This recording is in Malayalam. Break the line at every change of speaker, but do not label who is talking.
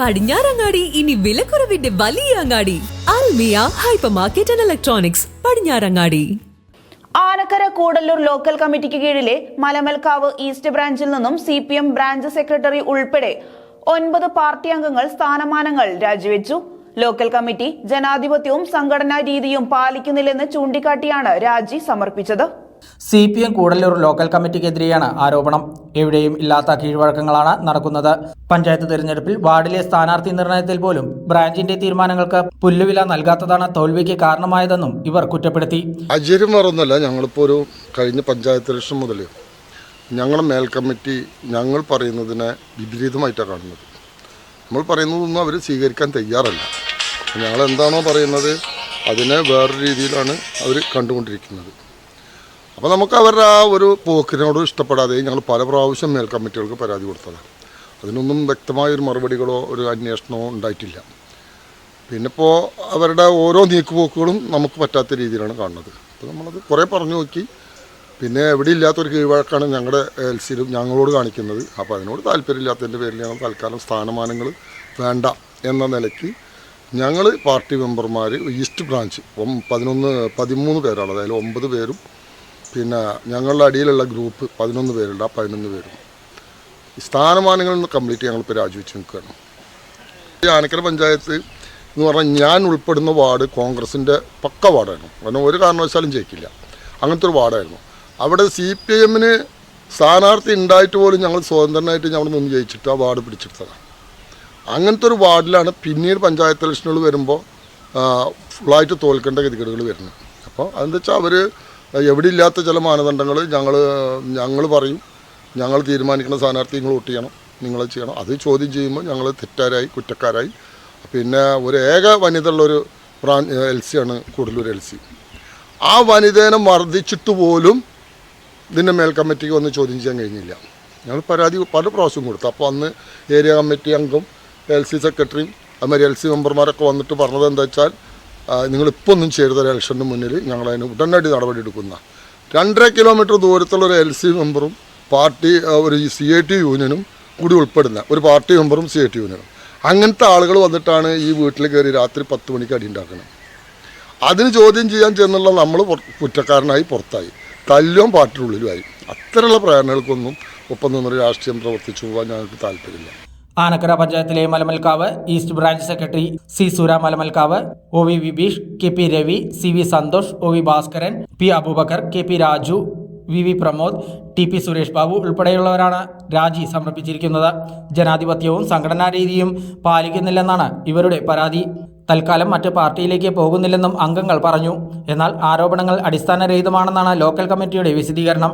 പടിഞ്ഞാറങ്ങാടി ഇനി വിലക്കുറവിന്റെ വലിയ അങ്ങാടി. Almiya hypermarket and electronics Padinjarangadi.
Anakkara Koodallur local കമ്മിറ്റിക്ക് കീഴിലെ മലമൽക്കാവ് ഈസ്റ്റ് ബ്രാഞ്ചിൽ നിന്നും C P M branch secretary ഉൾപ്പെടെ ഒൻപത് പാർട്ടി അംഗങ്ങൾ സ്ഥാനമാനങ്ങൾ രാജിവെച്ചു. ലോക്കൽ കമ്മിറ്റി ജനാധിപത്യവും സംഘടനാ രീതിയും പാലിക്കുന്നില്ലെന്ന് ചൂണ്ടിക്കാട്ടിയാണ് രാജി സമർപ്പിച്ചത്.
C P M Koodallur local കമ്മിറ്റിക്കെതിരെയാണ് ആരോപണം. എവിടെയും ഇല്ലാത്ത കീഴ്വഴക്കങ്ങളാണ് നടക്കുന്നത്. പഞ്ചായത്ത് തിരഞ്ഞെടുപ്പിൽ വാർഡിലെ സ്ഥാനാർത്ഥി നിർണയത്തിൽ പോലും ബ്രാഞ്ചിന്റെ തീരുമാനങ്ങൾക്ക് പുല്ലുവില നൽകാത്തതാണ് തോൽവിക്ക് കാരണമായതെന്നും ഇവർ കുറ്റപ്പെടുത്തി.
അജരും മറന്നല്ല ഞങ്ങളിപ്പോൾ ഒരു കഴിഞ്ഞ പഞ്ചായത്ത് ഇലക്ഷൻ മുതൽ ഞങ്ങളുടെ മേൽ കമ്മിറ്റി ഞങ്ങൾ പറയുന്നതിനെ വിപരീതമായിട്ടാണ് കാണുന്നത്. നമ്മൾ പറയുന്നതൊന്നും അവർ സ്വീകരിക്കാൻ തയ്യാറല്ല. ഞങ്ങൾ എന്താണോ പറയുന്നത് അതിനെ വേറൊരു രീതിയിലാണ് അവർ കണ്ടുകൊണ്ടിരിക്കുന്നത്. അപ്പോൾ നമുക്ക് അവരുടെ ആ ഒരു പോക്കിനോട് ഇഷ്ടപ്പെടാതെ ഞങ്ങൾ പല പ്രാവശ്യം മേൽ കമ്മിറ്റികൾക്ക് പരാതി കൊടുത്തതാണ്. അതിനൊന്നും വ്യക്തമായ ഒരു മറുപടികളോ ഒരു അന്വേഷണമോ ഉണ്ടായിട്ടില്ല. പിന്നെ ഇപ്പോൾ അവരുടെ ഓരോ നീക്കുപോക്കുകളും നമുക്ക് പറ്റാത്ത രീതിയിലാണ് കാണുന്നത്. അപ്പോൾ നമ്മളത് കുറേ പറഞ്ഞു നോക്കി. പിന്നെ എവിടെ ഇല്ലാത്തൊരു കീഴ്വഴക്കാണ് ഞങ്ങളുടെ എൽ സിയിലും ഞങ്ങളോട് കാണിക്കുന്നത്. അപ്പോൾ അതിനോട് താല്പര്യമില്ലാത്തതിന്റെ പേരിൽ ഞങ്ങൾ തൽക്കാലം സ്ഥാനമാനങ്ങൾ വേണ്ട എന്ന നിലയ്ക്ക് ഞങ്ങൾ പാർട്ടി മെമ്പർമാർ ഈസ്റ്റ് ബ്രാഞ്ച് പതിനൊന്ന് പതിമൂന്ന് പേരാണ്. അതായത് ഒമ്പത് പേരും പിന്നെ ഞങ്ങളുടെ അടിയിലുള്ള ഗ്രൂപ്പ് പതിനൊന്ന് പേരുണ്ട്. ആ പതിനൊന്ന് പേരും. സ്ഥാനമാനങ്ങളിൽ നിന്ന് കംപ്ലീറ്റ് ഞങ്ങളിപ്പോൾ രാജിവെച്ച് നിൽക്കുകയാണ്. ഈ ആനക്കര പഞ്ചായത്ത് എന്ന് പറഞ്ഞാൽ ഞാൻ ഉൾപ്പെടുന്ന വാർഡ് കോൺഗ്രസിന്റെ പക്ക വാർഡായിരുന്നു. കാരണം ഒരു കാരണവശാലും ജയിക്കില്ല. അങ്ങനത്തെ ഒരു വാർഡായിരുന്നു. അവിടെ സി പി എമ്മിന് സ്ഥാനാർത്ഥി ഉണ്ടായിട്ട് പോലും ഞങ്ങൾ സ്വതന്ത്രനായിട്ട് ഞങ്ങൾ നിന്ന് ജയിച്ചിട്ട് ആ വാർഡ് പിടിച്ചെടുത്തതാണ്. അങ്ങനത്തെ ഒരു വാർഡിലാണ് പിന്നീട് പഞ്ചായത്ത് ഇലക്ഷനുകൾ വരുമ്പോൾ ഫുള്ളായിട്ട് തോൽക്കേണ്ട ഗതികേടുകൾ വരുന്നത്. അപ്പോൾ അതെന്താ വെച്ചാൽ അവർ എവിടെ ഇല്ലാത്ത ചില മാനദണ്ഡങ്ങൾ ഞങ്ങൾ ഞങ്ങൾ പറയും. ഞങ്ങൾ തീരുമാനിക്കുന്ന സ്ഥാനാർത്ഥി നിങ്ങൾ വോട്ട് ചെയ്യണം നിങ്ങൾ ചെയ്യണം. അത് ചോദ്യം ചെയ്യുമ്പോൾ ഞങ്ങൾ തെറ്റാരായി കുറ്റക്കാരായി. പിന്നെ ഒരു ഏക വനിത ഉള്ളൊരു പ്രാൻ എൽ സി ആണ് കൂടലൂർ എൽ സി ആ വനിതേനെ മർദ്ദിച്ചിട്ട് പോലും ഇതിന്റെ മേൽ കമ്മിറ്റിക്ക് വന്ന് ചോദ്യം ചെയ്യാൻ കഴിഞ്ഞില്ല. ഞങ്ങൾ പരാതി പല പ്രാവശ്യം കൊടുത്തു. അപ്പോൾ അന്ന് ഏരിയ കമ്മിറ്റി അംഗം എൽ സി സെക്രട്ടറിയും അതുമാതിരി എൽ സി മെമ്പർമാരൊക്കെ വന്നിട്ട് പറഞ്ഞത് എന്താ വെച്ചാൽ നിങ്ങളിപ്പോൾ ഒന്നും ചെയ്ത ഇലക്ഷന് മുന്നിൽ ഞങ്ങളതിന് ഉടനടി നടപടി എടുക്കുന്ന. രണ്ടര കിലോമീറ്റർ ദൂരത്തുള്ള ഒരു എൽ സി മെമ്പറും പാർട്ടി ഒരു സി ഐ ടി യൂണിയനും കൂടി ഉൾപ്പെടുന്ന ഒരു പാർട്ടി മെമ്പറും സി ഐ ടി യൂണിയനും അങ്ങനത്തെ ആളുകൾ വന്നിട്ടാണ് ഈ വീട്ടിൽ കയറി രാത്രി പത്ത് മണിക്ക് അടി ഉണ്ടാക്കുന്നത് അതിന് ചോദ്യം ചെയ്യാൻ ചെന്നുള്ള നമ്മൾ കുറ്റക്കാരനായി പുറത്തായി. തല്ലും പാട്ടിനുള്ളിലുമായി അത്തരമുള്ള പ്രേരണകൾക്കൊന്നും ഒപ്പം നിന്നൊരു രാഷ്ട്രീയം പ്രവർത്തിച്ചു പോകാൻ ഞങ്ങൾക്ക് താല്പര്യമില്ല.
ആനക്കര പഞ്ചായത്തിലെ Malamalkavu east branch secretary C Sura Malamalkavu O V Vibeesh K P Ravi C V Santhosh O V Bhaskaran P Aboobacker K P Raju V V Pramod T P Suresh Babu ഉൾപ്പെടെയുള്ളവരാണ് രാജി സമർപ്പിച്ചിരിക്കുന്നത്. ജനാധിപത്യവും സംഘടനാ രീതിയും പാലിക്കുന്നില്ലെന്നാണ് ഇവരുടെ പരാതി. തൽക്കാലം മറ്റ് പാർട്ടിയിലേക്ക് പോകുന്നില്ലെന്നും അംഗങ്ങൾ പറഞ്ഞു. എന്നാൽ ആരോപണങ്ങൾ അടിസ്ഥാനരഹിതമാണെന്നാണ് ലോക്കൽ കമ്മിറ്റിയുടെ വിശദീകരണം.